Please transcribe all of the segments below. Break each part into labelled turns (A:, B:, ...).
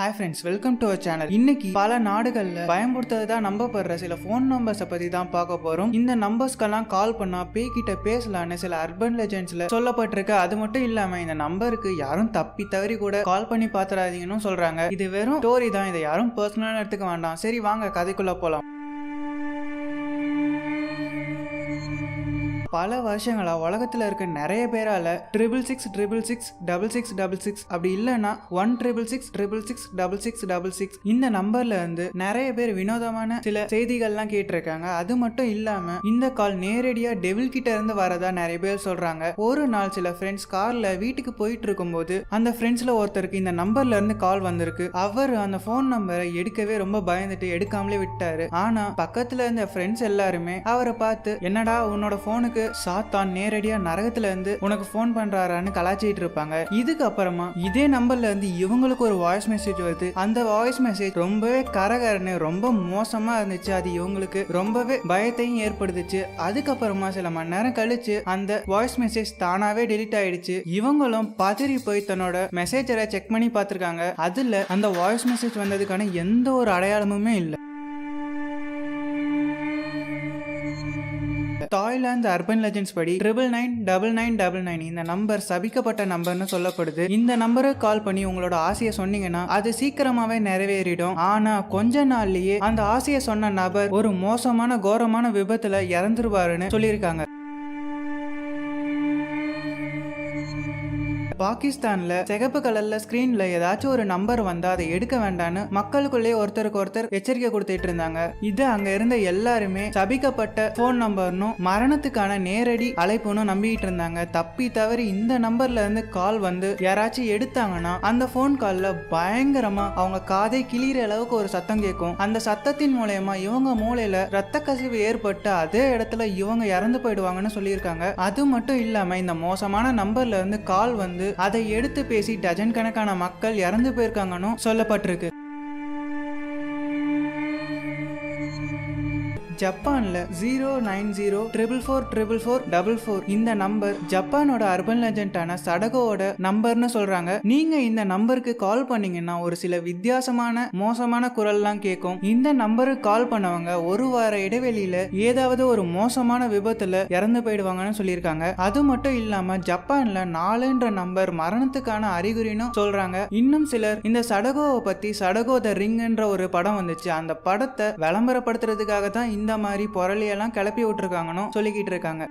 A: Hi friends welcome to our channel இன்னைக்கு பல நாடுகளில் பயன்படுத்துறதா நம்பப்படுற சில ஃபோன் நம்பர்ஸை பற்றி தான் பார்க்க போகிறோம் இந்த நம்பர்ஸ்க்கெல்லாம் கால் பண்ணால் பேய்கிட்ட பேசலான்னு சில அர்பன் லெஜெண்ட்ஸில் சொல்லப்பட்டிருக்கு. அது மட்டும் இல்லாமல் இந்த நம்பருக்கு யாரும் தப்பி தவறி கூட கால் பண்ணி பாத்துறாதீங்கன்னு சொல்கிறாங்க இது வெறும் ஸ்டோரி தான். இதை யாரும் பர்சனலாக எடுத்துக்க வேண்டாம். சரி வாங்க கதைக்குள்ளே போகலாம் பல வருஷங்களாக உலகத்தில் இருக்க நிறைய பேரால triple six triple six double six double six அப்படி இல்லைன்னா one triple six triple six double six double six இந்த நம்பர்ல இருந்து நிறைய பேர் வினோதமான சில செய்திகள்லாம் கேட்டிருக்காங்க. அது மட்டும் இல்லாம இந்த கால் நேரடியா டெவில் கிட்ட இருந்து வரதா நிறைய பேர் சொல்றாங்க. ஒரு நாள் சில ஃப்ரெண்ட்ஸ் கார்ல வீட்டுக்கு போயிட்டு இருக்கும்போது அந்த ஃப்ரெண்ட்ஸ்ல ஒருத்தருக்கு இந்த நம்பர்ல இருந்து கால் வந்திருக்கு. அவர் அந்த ஃபோன் நம்பரை எடுக்கவே ரொம்ப பயந்துட்டு எடுக்காமலே விட்டாரு. ஆனா பக்கத்துல இருந்த ஃப்ரெண்ட்ஸ் எல்லாருமே அவரை பார்த்து என்னடா உன்னோட ஃபோனுக்கு போனுக்கு சாத்தான் நேரடியா நரகத்துல இருந்து உனக்கு ஃபோன் பண்றாரான்னு கலாச்சிட்டு இருப்பாங்க. இதுக்கு அப்புறமா இதே நம்பர்ல இருந்து இவங்களுக்கு ஒரு வாய்ஸ் மெசேஜ் வருது. அந்த வாய்ஸ் மெசேஜ் ரொம்பவே கரகரன்னு ரொம்ப மோசமா இருந்துச்சு. அது இவங்களுக்கு ரொம்பவே பயத்தையும் ஏற்படுத்துச்சு. அதுக்கப்புறமா சில மணி நேரம் கழிச்சு அந்த வாய்ஸ் மெசேஜ் தானாவே டெலிட் ஆயிடுச்சு. இவங்களும் பதறி போய் தன்னோட மெசேஜரை செக் பண்ணி பார்த்துருக்காங்க. அதுல அந்த வாய்ஸ் மெசேஜ் வந்ததுக்கான எந்த ஒரு அடையாளமுமே இல்லை. தாய்லாந்து அர்பன் லெஜெண்ட்ஸ் படி triple nine double nine double nine இந்த நம்பர் சபிக்கப்பட்ட நம்பர்னு சொல்லப்படுது. இந்த நம்பரை கால் பண்ணி உங்களோட ஆசையை சொன்னீங்கன்னா அது சீக்கிரமாவே நிறைவேறிடும். ஆனா கொஞ்ச நாள்லயே அந்த ஆசையை சொன்ன நபர் ஒரு மோசமான கோரமான விபத்துல இறந்துருவாருன்னு சொல்லியிருக்காங்க. பாகிஸ்தான்ல சிகப்பு கலர்ல ஸ்கிரீன்ல ஏதாச்சும் ஒரு நம்பர் வந்தா அதை எடுக்க வேண்டாம்னு மக்களுக்குள்ளே ஒருத்தருக்கு ஒருத்தர் எச்சரிக்கை கொடுத்துட்டு இருந்தாங்க. இது அங்க இருந்த எல்லாருமே சபிக்கப்பட்ட போன் நம்பர்னும் மரணத்துக்கான நேரடி அழைப்புன்னு நம்பிட்டு இருந்தாங்க. தப்பி தவறி இந்த நம்பர்ல இருந்து கால் வந்து யாராச்சும் எடுத்தாங்கன்னா அந்த போன் கால்ல பயங்கரமா அவங்க காதை கிளியிற அளவுக்கு ஒரு சத்தம் கேட்கும் அந்த சத்தத்தின் மூலயமா இவங்க மூளையில ரத்த கசிவு ஏற்பட்டு அதே இடத்துல இவங்க இறந்து போயிடுவாங்கன்னு சொல்லியிருக்காங்க. அது மட்டும் இல்லாம இந்த மோசமான நம்பர்ல இருந்து கால் வந்து அதை எடுத்து பேசி டஜன் கணக்கான மக்கள் இறந்து போயிருக்காங்கன்னு சொல்லப்பட்டிருக்கு. ஜப்பான்ல zero nine zero triple four triple four double four இந்த நம்பர் ஜப்பானோட அர்பன் லெஜண்டான சடகோட நம்பர்னு சொல்றாங்க. நீங்க இந்த நம்பருக்கு கால் பண்ணீங்கன்னா ஒரு சில வித்தியாசமான மோசமான குரல்லாம் கேட்கும் இந்த நம்பருக்கு கால் பண்ணவங்க ஒரு வார இடைவெளியில ஏதாவது ஒரு மோசமான விபத்துல இறந்து போயிடுவாங்கன்னு சொல்லியிருக்காங்க. அது மட்டும் இல்லாம ஜப்பான்ல நாலுன்ற நம்பர் மரணத்துக்கான அறிகுறின்னு சொல்றாங்க. இன்னும் சிலர் இந்த சடகோவை பத்தி சடகோ த ரிங்ன்ற ஒரு படம் வந்துச்சு. அந்த படத்தை விளம்பரப்படுத்துறதுக்காக தான் இந்த மாதிரி புரளியெல்லாம் கிளப்பி விட்டுருக்காங்கன்னு சொல்லிக்கிட்டு இருக்காங்க.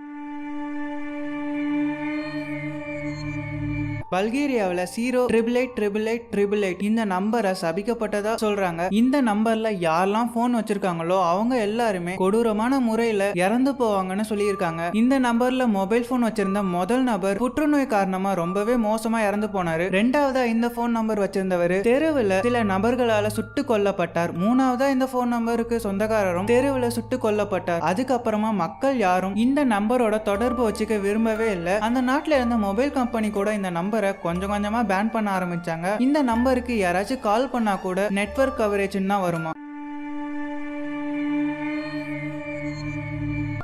A: பல்கேரியாவில் zero triple eight triple eight triple eight இந்த நம்பரை சபிக்கப்பட்டதா சொல்றாங்க. இந்த நம்பர்ல யாரெல்லாம் போன் வச்சிருக்காங்களோ அவங்க எல்லாருமே கொடூரமான முறையில இறந்து போவாங்கன்னு சொல்லியிருக்காங்க. இந்த நம்பர்ல மொபைல் போன் வச்சிருந்த முதல் நபர் புற்றுநோய் காரணமா ரொம்பவே மோசமா இறந்து போனாரு. ரெண்டாவதா இந்த போன் நம்பர் வச்சிருந்தவர் தெருவில் சில நபர்களால சுட்டு கொல்லப்பட்டார். மூணாவதா இந்த போன் நம்பருக்கு சொந்தக்காரரும் தெருவில் சுட்டு கொல்லப்பட்டார். அதுக்கப்புறமா மக்கள் யாரும் இந்த நம்பரோட தொடர்பு வச்சுக்க விரும்பவே இல்லை. அந்த நாட்டில் இருந்த மொபைல் கம்பெனி கூட இந்த நம்பர் கொஞ்சம் கொஞ்சமா பேன் பண்ண ஆரம்பிச்சாங்க. இந்த நம்பருக்கு யாராச்சும் கால் பண்ணா கூட நெட்வொர்க் கவரேஜ்னு தான் வருமா?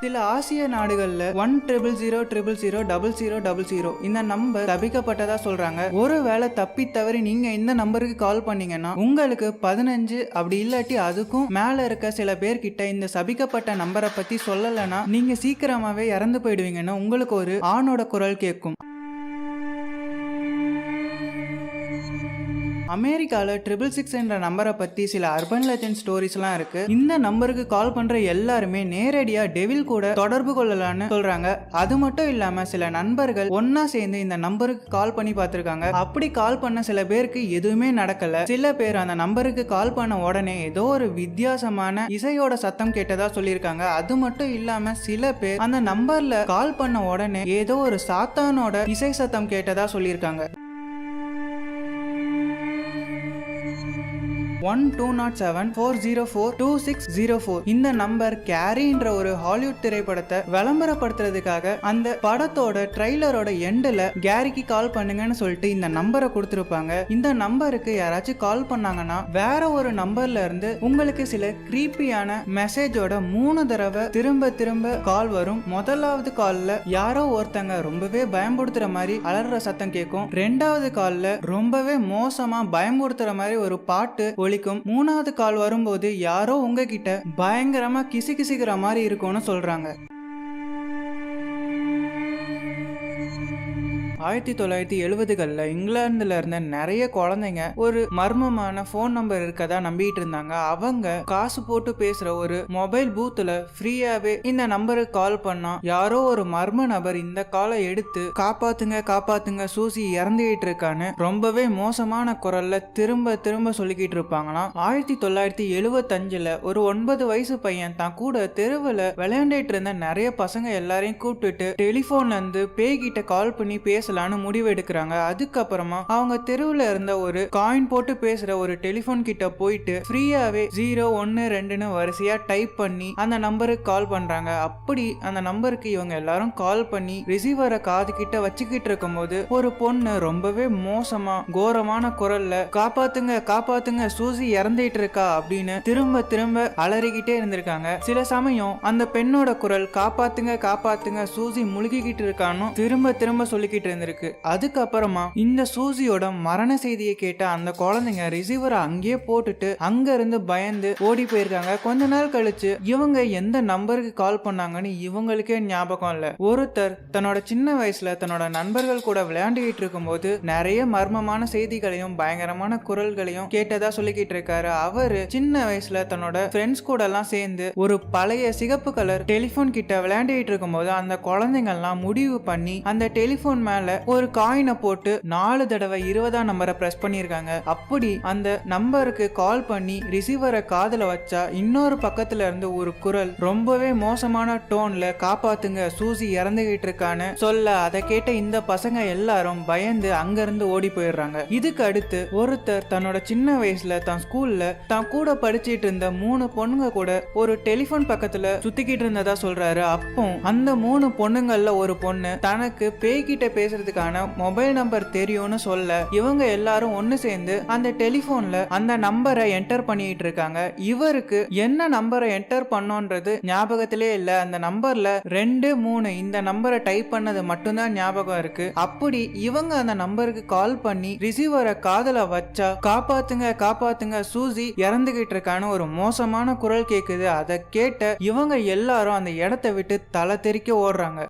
A: சில ஆசிய நாடுகள்ல one triple zero triple zero double zero double zero இந்த நம்பர் தபிக்கப்பட்டதா சொல்றாங்க. ஒருவேளை தப்பி தவறி நீங்க இந்த நம்பருக்கு கால் பண்ணீங்கன்னா உங்களுக்கு பதினஞ்சு அப்படி இல்லாட்டி அதுக்கும் மேல இருக்க சில பேர்கிட்ட இந்த சபிக்கப்பட்ட நம்பரை பத்தி சொல்லலைன்னா நீங்க சீக்கிரமாவே இறந்து போயிடுவீங்கன்னா உங்களுக்கு ஒரு ஆணோட குரல் கேட்கும். அமெரிக்காவில் ட்ரிபிள் சிக்ஸ் என்ற நம்பரை பற்றி சில அர்பன் லெஜண்ட் ஸ்டோரிஸ்லாம் இருக்கு. இந்த நம்பருக்கு கால் பண்ணுற எல்லாருமே நேரடியாக டெவில் கூட தொடர்பு கொள்ளலான்னு சொல்றாங்க. அது மட்டும் இல்லாமல் சில நண்பர்கள் ஒன்னா சேர்ந்து இந்த நம்பருக்கு கால் பண்ணி பார்த்துருக்காங்க. அப்படி கால் பண்ண சில பேருக்கு எதுவுமே நடக்கல. சில பேர் அந்த நம்பருக்கு கால் பண்ண உடனே ஏதோ ஒரு வித்தியாசமான இசையோட சத்தம் கேட்டதா சொல்லியிருக்காங்க. அது மட்டும் இல்லாமல் சில பேர் அந்த நம்பர்ல கால் பண்ண உடனே ஏதோ ஒரு சாத்தானோட இசை சத்தம் கேட்டதா சொல்லியிருக்காங்க. One two nought seven four zero four two six zero four இந்த நம்பர் கேரின்ற ஒரு ஹாலிவுட் திரைப்படத்தை விளம்பரப்படுத்துறதுக்காக அந்த படத்தோட ட்ரெய்லரோட எண்டில் கேரிக்கு கால் பண்ணுங்கன்னு சொல்லிட்டு இந்த நம்பரை கொடுத்துருப்பாங்க. இந்த நம்பருக்கு யாராச்சும் கால் பண்ணாங்கன்னா வேற ஒரு நம்பர்ல இருந்து உங்களுக்கு சில கிரீப்பியான மெசேஜோட மூணு தடவை திரும்ப திரும்ப கால் வரும். முதலாவது கால்ல யாரோ ஒருத்தங்க ரொம்பவே பயம்படுத்துற மாதிரி அலற சத்தம் கேட்கும் ரெண்டாவது கால்ல ரொம்பவே மோசமா பயமுறுத்துற மாதிரி ஒரு பாட்டு வலிக்கும் மூணாவது கால் வரும்போது யாரோ உங்ககிட்ட பயங்கரமா கிசு கிசுக்கிற மாதிரி இருக்கும்னு சொல்றாங்க. ஆயிரத்தி தொள்ளாயிரத்தி எழுபதுகளில் இங்கிலாந்துல இருந்த நிறைய குழந்தைங்க ஒரு மர்மமான ஃபோன் நம்பர் இருக்கதா நம்பிட்டு இருந்தாங்க. அவங்க காசு போட்டு பேசுற ஒரு மொபைல் பூத்துல ஃப்ரீயாவே இந்த நம்பருக்கு கால் பண்ணா யாரோ ஒரு மர்ம நபர் இந்த காலை எடுத்து காப்பாத்துங்க காப்பாத்துங்க சூசி இறந்துகிட்டு இருக்கான்னு ரொம்பவே மோசமான குரல்ல திரும்ப திரும்ப சொல்லிக்கிட்டு இருப்பாங்களாம். ஆயிரத்தி தொள்ளாயிரத்தி எழுபத்தஞ்சுல ஒரு ஒன்பது வயசு பையன் தான் கூட தெருவில் விளையாண்டுட்டு இருந்த நிறைய பசங்க எல்லாரையும் கூப்பிட்டுட்டு டெலிஃபோன்ல இருந்து பேய்கிட்ட கால் பண்ணி பேசலான்னு முடிவு எடுக்கிறாங்க. அதுக்கப்புறமா அவங்க தெருவில் இருந்த ஒரு காயின் போட்டு பேசுற ஒரு டெலிஃபோன் கிட்ட போயிட்டு ஃப்ரீயாவே ஜீரோ ஒன்னு ரெண்டுன்னு வரிசையா டைப் பண்ணி அந்த நம்பருக்கு கால் பண்றாங்க. அப்படி அந்த நம்பருக்கு இவங்க எல்லாரும் கால் பண்ணி ரிசீவரை காது கிட்ட வச்சுக்கிட்டு இருக்கும்போது ஒரு பொண்ணு ரொம்பவே மோசமா கோரமான குரல்ல காப்பாத்துங்க காப்பாத்துங்க சூசி இறந்துட்டு இருக்கா அப்படின்னு திரும்ப திரும்ப அலறிக்கிட்டே இருந்திருக்காங்க. சில சமயம் அந்த பெண்ணோட குரல் காப்பாத்துங்க காப்பாத்துங்க சூசி முழுகிக்கிட்டு இருக்கான்னு திரும்ப திரும்ப சொல்லிக்கிட்டு இருந்திருக்கு அதுக்கப்புறமா இந்த சூசியோட மரண செய்தியை கேட்ட அந்த குழந்தைங்க ரிசீவரை அங்கேயே போட்டுட்டு அங்க இருந்து பயந்து ஓடி போயிருக்காங்க. கொஞ்ச நாள் கழிச்சு இவங்க எந்த நம்பருக்கு கால் பண்ணாங்கன்னு இவங்களுக்கே ஞாபகம் இல்ல. ஒருத்தர் தன்னோட சின்ன வயசுல தன்னோட நண்பர்கள் கூட விளையாண்டுகிட்டு இருக்கும்போது நிறைய மர்மமான செய்திகளையும் பயங்கரமான குரல்களையும் கேட்டதா சொல்லிக்கிட்டு இருக்காரு. அவரு சின்ன வயசுல தன்னோட ஃப்ரெண்ட்ஸ் கூட எல்லாம் சேர்ந்து ஒரு பழைய சிகப்பு கலர் டெலிஃபோன் கிட்ட விளையாண்டுகிட்டு இருக்கும்போது அந்த குழந்தைங்க எல்லாம் முடிவு பண்ணி அந்த டெலிஃபோன் மேல ஒரு காயினை போட்டு நாலு தடவை இருபதாம் நம்பரை ப்ரெஸ் பண்ணியிருக்காங்க. அப்படி அந்த நம்பருக்கு கால் பண்ணி ரிசீவரை காதில் வச்சா இன்னொரு பக்கத்துல இருந்து ஒரு குரல் ரொம்பவே மோசமான டோன்ல காப்பாத்துங்க சூசி இறந்துகிட்டு இருக்கான்னு சொல்ல அதை கேட்ட இந்த பசங்க எல்லாரும் பயந்து அங்கிருந்து ஓடி போயிடுறாங்க. இதுக்கு அடுத்து ஒருத்தர் தன்னோட சின்ன வயசுல தான் ஸ்கூல்ல தான் கூட படிச்சிட்டு இருந்த மூணு பொண்ணுங்க கூட ஒரு டெலிஃபோன் பக்கத்துல சுத்திக்கிட்டு இருந்ததா சொல்றாரு. அப்போ அந்த மூணு பொண்ணுங்கள்ல ஒரு பொண்ணு தனக்கு பேய்கிட்ட பேசுறதுக்கான மொபைல் நம்பர் தெரியும்னு சொல்ல இவங்க எல்லாரும் ஒன்று சேர்ந்து அந்த டெலிஃபோன்ல அந்த நம்பரை என்டர் பண்ணிட்டு இருக்காங்க. இவருக்கு என்ன நம்பரை என்டர் பண்ணோன்றது ஞாபகத்திலே இல்ல. அந்த நம்பர்ல ரெண்டு மூணு இந்த நம்பரை டைப் பண்ணது மட்டும்தான் ஞாபகம் இருக்கு. அப்படி இவங்க அந்த நம்பருக்கு கால் பண்ணி ரிசீவரை காதல வச்சா காப்பாத்துங்க காப்பாத்துங்க சூசி இறந்துகிட்டு இருக்கான்னு ஒரு மோசமான குரல் கேக்குது. அதை கேட்ட இவங்க எல்லாரும் அந்த இடத்த விட்டு தலை தெறிக்க ஓடுறாங்க.